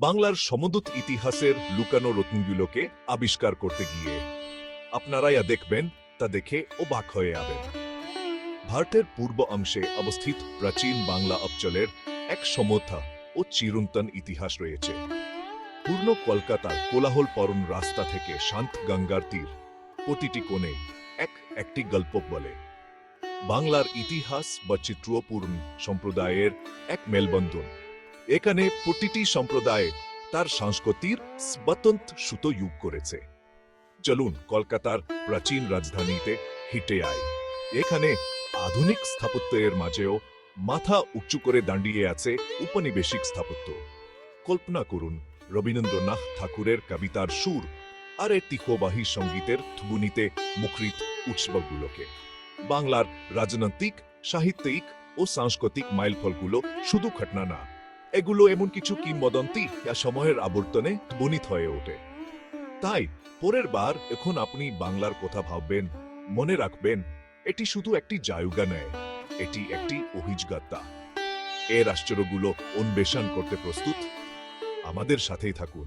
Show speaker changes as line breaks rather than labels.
বাংলার সমুদ্র ইতিহাসের লুকানো রত্নগুলোকে আবিষ্কার করতে গিয়ে। আপনারা যা দেখবেন, তা দেখে অবাক হয়ে যাবেন। ভারতের পূর্ব অংশে অবস্থিত প্রাচীন বাংলা অঞ্চলের এক সমথা ও চিরন্তন ইতিহাস রয়েছে। পূর্ণ কলকাতার কোলাহল পরন রাস্তা থেকে শান্ত গঙ্গার তীর প্রতিটি কোণে এক একটি গল্প বলে। বাংলার ইতিহাস বা চিত্রপূর্ণ সম্প্রদায়ের এক মেলবন্ধন। এখানে প্রতিটি সম্প্রদায় তার সংস্কৃতির স্বতন্ত্র সুতো যুগ করেছে। চলুন কলকাতার প্রাচীন রাজধানীতে হেঁটে আয়। এখানে আধুনিক স্থাপত্যের মাঝেও মাথা উঁচু করে দাঁড়িয়ে আছে উপনিবেশিক স্থাপত্য। কল্পনা করুন, রবীন্দ্রনাথ ঠাকুরের কবিতার সুর আর এর তীখবাহী সঙ্গীতের থুবুনিতে মুখরিত উৎসবগুলোকে। বাংলার রাজনৈতিক, সাহিত্যিক ও সাংস্কৃতিক মাইলফলগুলো শুধু ঘটনা না এগুলো এমন কিছু কিংবদন্তি যা সময়ের আবর্তনে বনিত হয়ে ওঠে। তাই, পরের বার এখন আপনি বাংলার কথা ভাববেন, মনে রাখবেন, এটি শুধু একটি জায়গা নয়, এটি একটি অভিজ্ঞতা এর আশ্চর্যগুলো অন্বেষণ করতে প্রস্তুত। আমাদের সাথেই থাকুন।